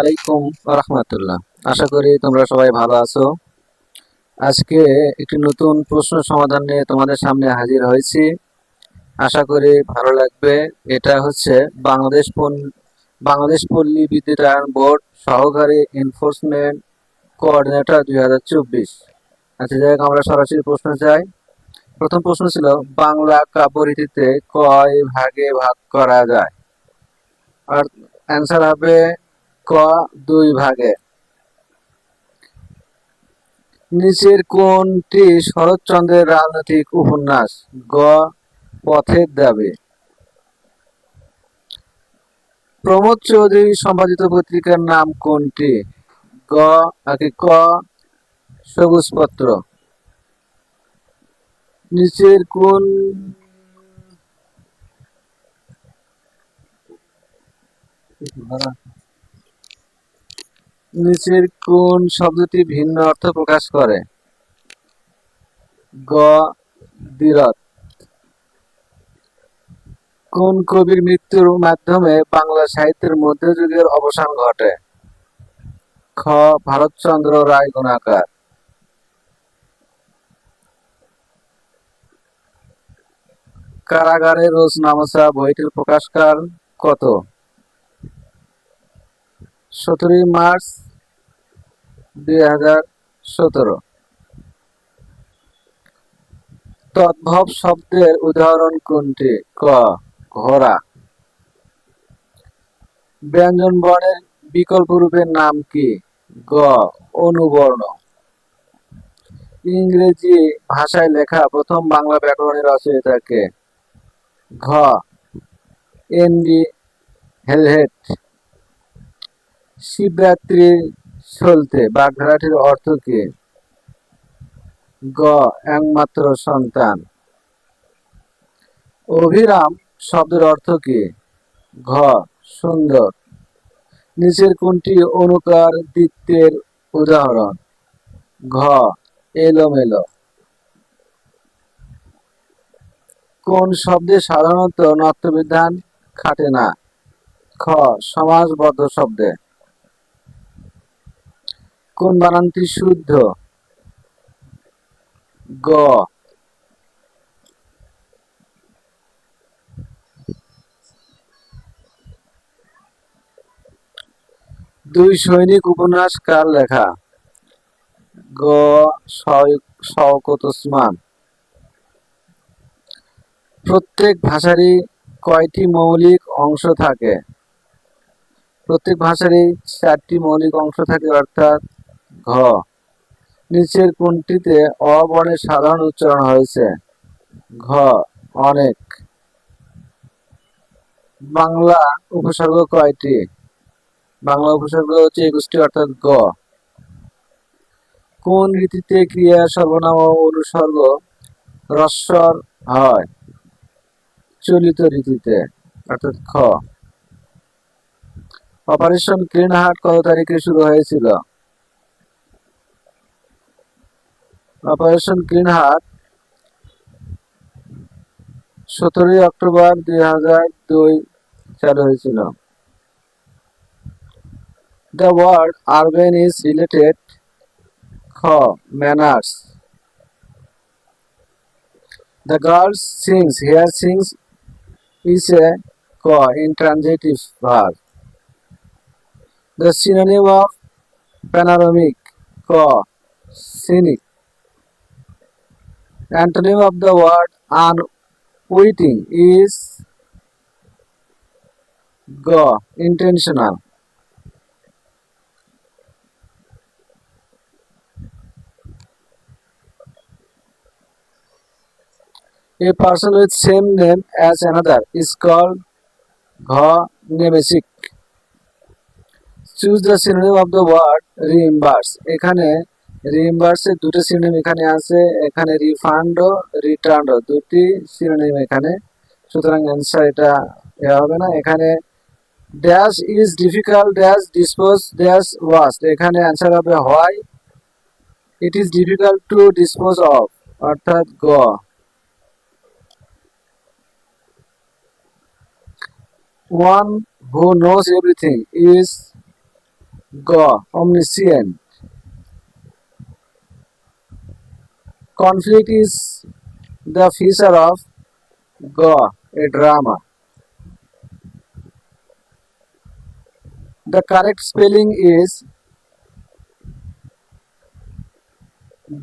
আলাইকুম রহমতুল্লাহ। আশা করি তোমরা সবাই ভালো আছো। আজকে একটি নতুন প্রশ্ন সমাধান নিয়ে তোমাদের সামনে হাজির হয়েছি। আশা করি ভালো লাগবে। এটা হচ্ছে বাংলাদেশ বাংলাদেশ পল্লী বিদ্যুতায়ন বোর্ড সহকারী এনফোর্সমেন্ট কোঅর্ডিনেটর দুই হাজার চব্বিশ। আচ্ছা যাই আমরা সরাসরি প্রশ্ন চাই। প্রথম প্রশ্ন ছিল, বাংলা কাব্যরীতিতে কয় ভাগে ভাগ করা যায়? আর অ্যান্সার হবে ক দুই ভাগে। নিচের কোনটি শরৎচন্দ্রের রাজনৈতিক উপন্যাস? গ, পথের দাবি। প্রমোদ চৌধুরী সম্পাদিত পত্রিকার নাম কোনটি? গ, আগে ক সবুজ পত্র নিচের কোন নিচের কোন শব্দটি ভিন্ন অর্থ প্রকাশ করে? গ দিরত কোন কবির মৃত্যুর মাধ্যমে বাংলা সাহিত্যের মধ্যযুগের অবসান ঘটে? খ, ভারতচন্দ্র রায় গুণাকার। কারাগারে রোজ নামসা বইটির প্রকাশকার কত? সতেরোই মার্চ দুই হাজার সতেরো। তদ্ভব শব্দের উদাহরণ কোনটি? ক, ঘোড়া। ব্যঞ্জন বর্ণের বিকল্প রূপের নাম কি? গ, অনুবর্ণ। ইংরেজি ভাষায় লেখা প্রথম বাংলা ব্যাকরণের রচয়িতাকে ঘ এনডি হেলহেট। শিবরাত্রি চলতে বাগধারাটির অর্থ কি? গ. একমাত্র সন্তান। অভিরাম শব্দের অর্থ কি? ঘ. সুন্দর। নিচের কোনটি অনুকার দ্বিত্বের উদাহরণ? ঘ. এলোমেলো। কোন শব্দে সাধারণত নত্যবিধান খাটে না? খ. সমাজবদ্ধ শব্দে। কোন বানানটি শুদ্ধ? গ। দুই সৈনিক উপন্যাস কার লেখা। গ। শওকত ওসমান প্রত্যেক ভাষারই কয়টি মৌলিক অংশ থাকে? প্রত্যেক ভাষারই চারটি মৌলিক অংশ থাকে, অর্থাৎ ঘ নিচের কোনটিতে অ বর্ণের সাধারণ উচ্চারণ হয়েছে। ঘ, অনেক। বাংলা উপসর্গ কয়টি? বাংলা উপসর্গ হচ্ছে একুশটি, অর্থাৎ গ। কোন রীতিতে ক্রিয়া সর্বনাম অনুসর্গ রস্বর হয়? চলিত রীতিতে, অর্থাৎ খ। অপারেশন গ্রিন হার্ট কত তারিখে শুরু হয়েছিল? অপারেশন গ্রিন হার্ট সতেরোই অক্টোবর দুই হাজার দুই চালু হয়েছিল the word urban is related খ manners the girls sings hair sings is a ক, intransitive verb. The synonym of panoramic, ক, scenic. Antonym of the word unwitting is go intentional. A person with same name as another is called gha nemesic. Choose the synonym of the word reimburse. এখানে এর দুটো synonym এখানে আছে, এখানে refund ও ও। দুটি synonym এখানে। সুতরাং অ্যান্সার এটা হবে না। এখানে dash is difficult dash dispose dash waste এখানে অ্যান্সার হবে হয় it is difficult to dispose of অর্থাৎ গ। one who knows everything is গ, omniscient conflict is the feature of g a drama. The correct spelling is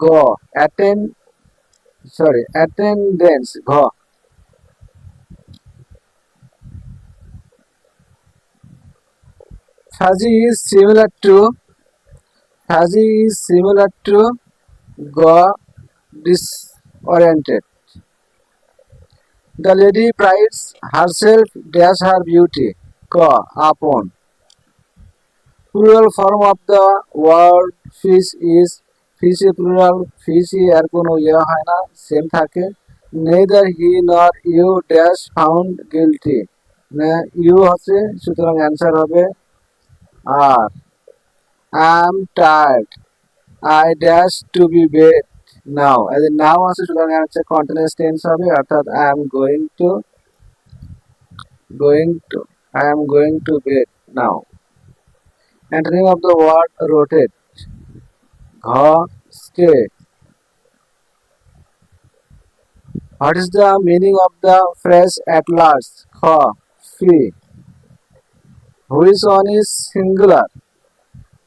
g attend sorry attendance g fuzzy is similar to fuzzy is similar to go disoriented the lady prides herself dash her beauty ka upon plural form of the word fish is fish plural fish এর কোনো ইয়ে হয় না same থাকে neither he nor you dash found guilty you হচ্ছে সুতরাং answer হবে আর am tired I dash to be bed now as now আছে সুতরাং হচ্ছে কন্টিনিউয়াস টেন্স হবে অর্থাৎ I am going to going to I am going to bed now antonym of the word rotate ঘ stay What is the meaning of the phrase at last? Kha, fi. Which one is singular?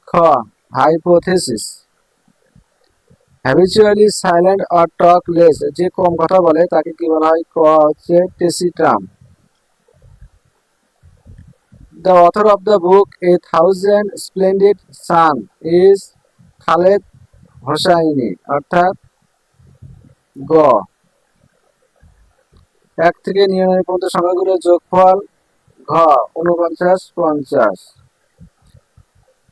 Kha, hypothesis. Habitually silent R talk less যে কম কথা বলে, তাকে কি বলা হয়? হচ্ছে টেসিটাম The author of the book, A Thousand Splendid Sun is Khaled Hosseini অর্থাৎ গ। এক থেকে নিরানব্বই পর্যন্ত সংখ্যাগুলোর যোগফল ঘ উনপঞ্চাশ পঞ্চাশ।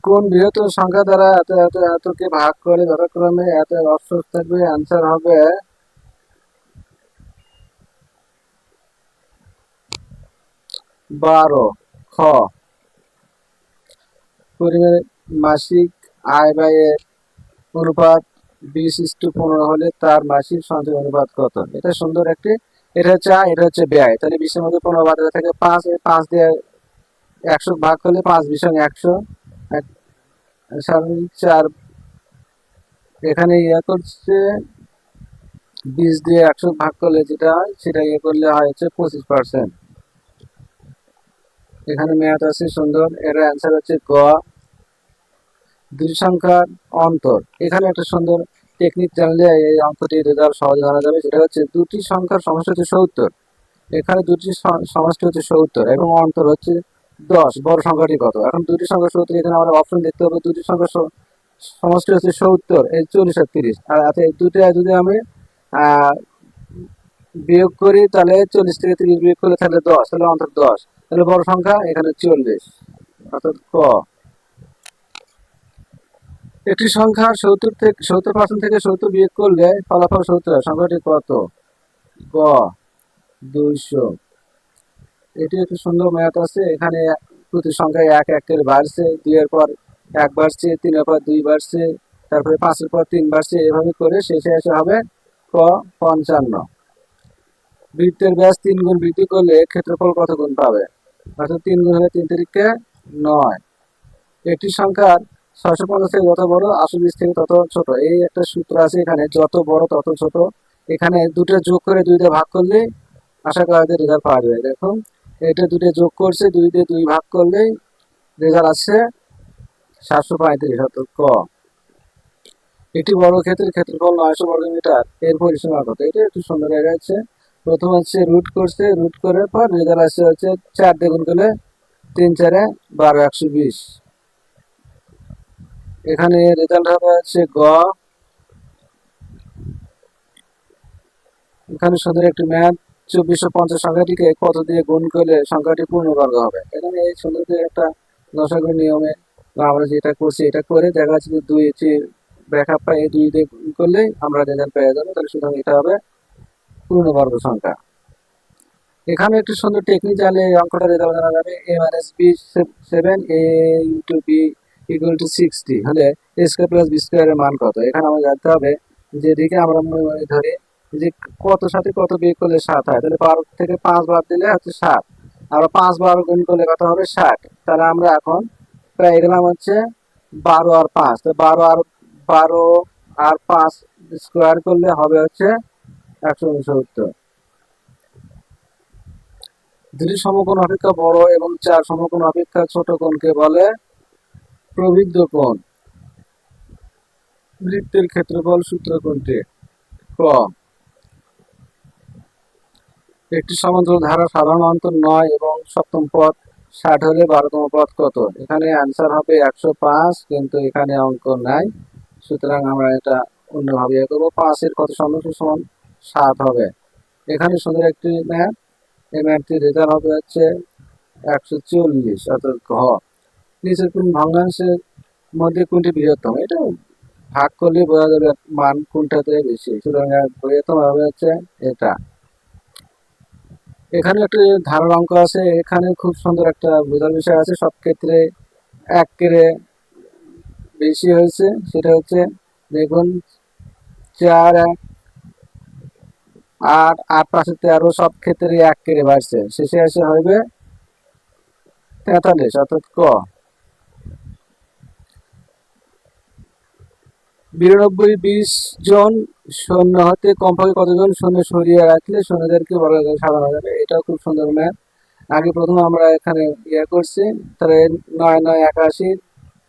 কোন বৃহত্তর সংখ্যা দ্বারা এত এত, এতকে ভাগ করে যথাক্রমে এত অপশন থাকবে? অ্যান্সার হবে বারো, খ। পরিমাণে মাসিক আয় ব্যয়ের অনুপাত বিশ ইস্টু পনেরো হলে তার মাসিক সঞ্চয় অনুপাত কত? এটা সুন্দর একটি, এটা হচ্ছে আয়, এটা হচ্ছে ব্যয়। তাহলে বিশের মধ্যে পনেরো বাদ থাকে, পাঁচ পাঁচ দিয়ে একশো ভাগ করলে পাঁচ বিশ একশো, এক- স্বাভাবিক চার এখানে ইয়ে করছে, বিশ দিয়ে একশো ভাগ করলে যেটা সেটা ইয়ে করলে হয় হচ্ছে পঁচিশ পার্সেন্ট এখানে ম্যাথ আছে সুন্দর, এর অ্যান্সার হচ্ছে গ। দুই সংখ্যার অন্তর। এখানে একটা সুন্দর টেকনিক জানলে এই অঙ্কটি রেজাল্ট সহজে জানা যাবে, সেটা হচ্ছে দুটি সংখ্যার সমষ্টি হচ্ছে সত্তর। এখানে দুটি সমষ্টি হচ্ছে সত্তর এবং অন্তর হচ্ছে দশ, বড় সংখ্যাটি কত? এখন দুটি সংখ্যা সত্তর এখানে আমরা অপশন দেখতে পাবো দুটি সংখ্যা সমষ্টি হচ্ছে সত্তর, এই চল্লিশ আর তিরিশ আর আচ্ছা এই দুটো যদি আমি বিয়োগ করি, তাহলে চল্লিশ থেকে তিরিশ বিয়োগ করলে তাহলে দশ, তাহলে অন্তর দশ। তাহলে বড় সংখ্যা এখানে চল্লিশ, অর্থাৎ ক। একটি সংখ্যা সত্তর থেকে সত্তর পার্সেন্ট থেকে সত্তর বিয়োগ করলে ফলাফল সত্তর, সংখ্যাটি কত? ক, দুইশো। এটি একটি সুন্দর ম্যাথ আছে। এখানে প্রতি সংখ্যায় এক এক করে বাড়ছে। দুইয়ের পর এক বাড়ছে, তিনের পর দুই বাড়ছে, তারপরে পাঁচের পর তিন বাড়ছে। এভাবে করে শেষে এসে হবে ক পঞ্চান্ন। বৃত্তের ব্যাস তিন গুণ বৃদ্ধি করলে ক্ষেত্রফল কত গুণ পাবে? অর্থাৎ তিন গুণ হলে তিন তারিখে নয়। একটি সংখ্যার ছয়শো পঞ্চাশ থেকে যত বড় আসল বীজ থেকে তত ছোট। এই একটা সূত্র আছে এখানে, যত বড় তত ছোট। এখানে দুটো যোগ করে দুইটা ভাগ করলে আশা করা যায় রেজাল্ট পাওয়া যাবে। দেখুন এটা দুটো যোগ করছে দুই দিয়ে দুই ভাগ করলেই রেজাল্ট আসছে সাতশো পঁয়ত্রিশ, অর্থাৎ ক। একটি বড় ক্ষেত্রের ক্ষেত্রফল নয়শো বর্গ মিটার এর পরিসীমা কত? এটা একটু সুন্দর হয়ে গেছে প্রথম হচ্ছে রুট করছে রুট করার পর রেজাল্ট আসছে হচ্ছে চার দ্বিগুণ করলে তিন চারে বারো, একশো বিশ। এখানে রেজাল্ট হবে হচ্ছে গ। এখানে সুন্দর একটি ম্যাথ চব্বিশশো পঞ্চাশ সংখ্যাটিকে কত দিয়ে গুণ করলে সংখ্যাটি পূর্ণবর্গ হবে? এখানে এই সুন্দর একটা দশাগুণ নিয়মে আমরা যেটা করছি, এটা করে দেখা যাচ্ছে যে দুই, যে ব্যাকআপ পাই এই দুই দিয়ে গুণ করলে আমরা রেজাল্ট পেয়ে যাব, তাহলে সুতরাং এটা হবে পূর্ণবর্গ সংখ্যা। এখানে একটি সুন্দর টেকনিক জানলে এই অঙ্কটা রেজাল্ট জানা যাবে। A minus B seven A into B equal to sixty হলে এ স্কোয়ার প্লাস বি স্কোয়ারের মান কত? এখানে আমাদের জানতে হবে যে এদিকে আমরা ধরি যে কত সাথে কত বিয়োগ করলে সাত হয়? তাহলে বারো থেকে পাঁচ বার দিলে হচ্ছে সাত। আর পাঁচ বার গুণ করলে কত হবে ষাট? তাহলে আমরা এখন পেয়ে গেলাম হচ্ছে বারো আর পাঁচ। তো বারো আর বারো আর পাঁচ স্কোয়ার করলে হবে হচ্ছে একশো উনসত্তর। দুটি সমকোণ অপেক্ষা বড় এবং চার সমকোণ অপেক্ষা ছোট কোণকে বলে প্রবৃদ্ধ কোণ। বৃত্তের ক্ষেত্রফল সূত্র কোনটি? ক। একটি সমান্তরাল ধারা সাধারণত নয় এবং সপ্তম পদ ষাট হলে বারোতম পদ কত? এখানে অ্যান্সার হবে একশো পাঁচ, কিন্তু এখানে অঙ্ক নাই। সুতরাং আমরা এটা অন্যভাবে ইয়ে করব। পাঁচের কত সমান? সমান সাত হবে। এখানে সুন্দর একটি ম্যাথ এই ম্যাথটির রেজাল্ট হবে হচ্ছে একশো চল্লিশ, অর্থাৎ ঘ। নিচের কোন ভগ্নাংশের মধ্যে কোনটি বৃহত্তম? এটা ভাগ করলে বোঝা যাবে মান কোনটাতে বেশি। সুতরাং বৃহত্তম হবে হচ্ছে এটা। এখানে একটা ধারার অঙ্ক আছে, এখানে খুব সুন্দর একটা বোঝার বিষয় আছে। সব ক্ষেত্রে এক কেড়ে বেশি হয়েছে, সেটা হচ্ছে দেখুন, চার, এক, আট আট পাশে তেরো, সব ক্ষেত্রে এক কেড়ে বাড়ছে। শেষে এসে হবে তেতাল্লিশ, অর্থাৎ ক। বিরানব্বই বিশ জন সৈন্য হতে কমপক্ষে কতজন সৈন্য সরিয়ে রাখলে সৈন্যদেরকে বলা যায় সাজানো যাবে এটাও খুব সুন্দর ম্যাথ আগে প্রথম আমরা এখানে ইয়ে করছি, তাহলে নয় নয় একাশি,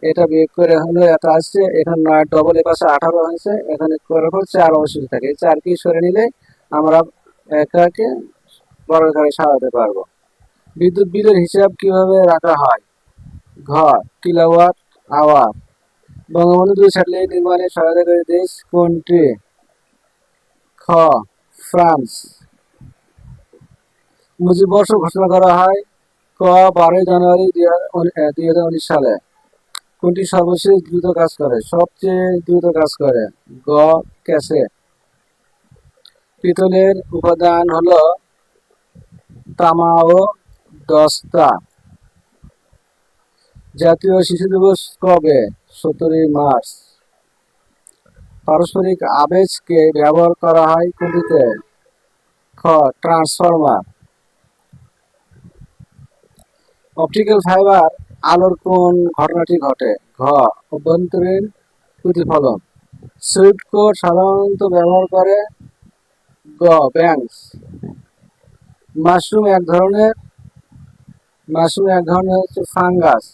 এটা বিয়োগ করে হলো এত আসছে, এখানে নয় ডবল এ পাশে আঠারো হয়েছে, এখানে করার পর চার অবশিষ্ট থাকে। এই চারকে সরে নিলে আমরা একাকে বড় ঘরে সাজাতে পারব। বিদ্যুৎ বিলের হিসাব কীভাবে রাখা হয়? ঘর, কিলোওয়াট, আওয়ার। বঙ্গবন্ধু স্যাটেলাইট নির্মাণে সহায়তাকারী দেশ কোনটি খ ফ্রান্স মুজিব বর্ষ ঘোষণা করা হয় ক, বারোই জানুয়ারি দুই হাজার উনিশ সালে। কোনটি সর্বশেষ দ্রুত কাজ করে? সবচেয়ে দ্রুত কাজ করে গ ক্যাসে পিতলের উপাদান হলো তামা ও দস্তা। জাতীয় শিশু দিবস কবে? সতেরোই মার্চ। পারস্পরিক আবেজকে ব্যবহার করা হয় কোনটিতে খ, ট্রান্সফরমার। অপটিক্যাল ফাইবার আলোর কোন ঘটনাটি ঘটে? ঘ, অভ্যন্তরীণ প্রতিফলন। সুইফট কোড সাধারণত ব্যবহার করে গ, ব্যাংকস। মাশরুম এক ধরনের, মাশরুম এক ধরনের হচ্ছে ফাঙ্গাস।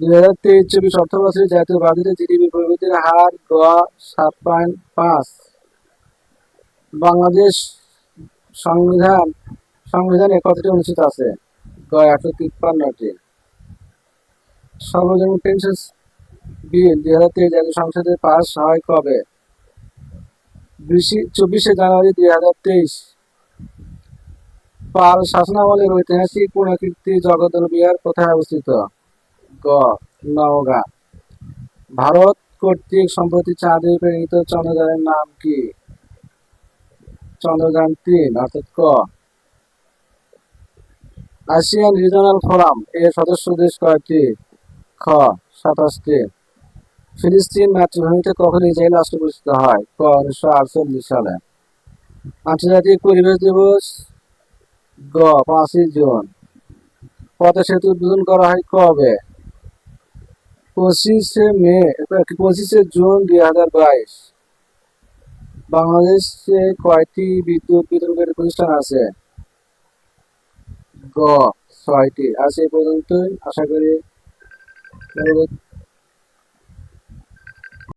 দুই হাজার তেইশ চব্বিশ অর্থ বছরে জাতীয় বাজেটে জিডিপি প্রবৃদ্ধির হার গ সাত পয়েন্ট পাঁচ। বাংলাদেশ সংবিধান, সংবিধানে কতটি অনুষ্ঠিত আছে? গ একশো তিপ্পান্নটি। সর্বজনীন পেনশন বিল দুই হাজার তেইশ জাতীয় সংসদে পাস হয় কবে? চব্বিশে জানুয়ারি দুই হাজার তেইশ। পাল শাসনামলের ঐতিহাসিক পুনঃকীর্তি জগদ্দল বিহার কোথায় অবস্থিত? গ। নওগাঁ ভারত কর্তৃক সম্প্রতি চাঁদে প্রেরিত চন্দ্রযানের নাম কি? চন্দ্রযান তিন, অর্থাৎ ক। আসিয়ান রিজনাল ফোরাম এর সদস্য দেশ কয়টি? খ, সাতাশটি। ফিলিস্তিন মাতৃভূমিতে কখন ইসরায়েল রাষ্ট্র প্রতিষ্ঠিত হয়? ক, উনিশশো আটচল্লিশ সালে। আন্তর্জাতিক পরিবেশ দিবস? গ, পাঁচই জুন। পথে সেতু উদ্বোধন করা হয় কবে? পঁচিশে মে, পঁচিশে জুন দুই হাজার বাইশ। বাংলাদেশে কয়টি বিদ্যুৎ বিতরণকারী প্রতিষ্ঠান আছে? গ, ছয়টি। আছে পর্যন্তই। আশা করি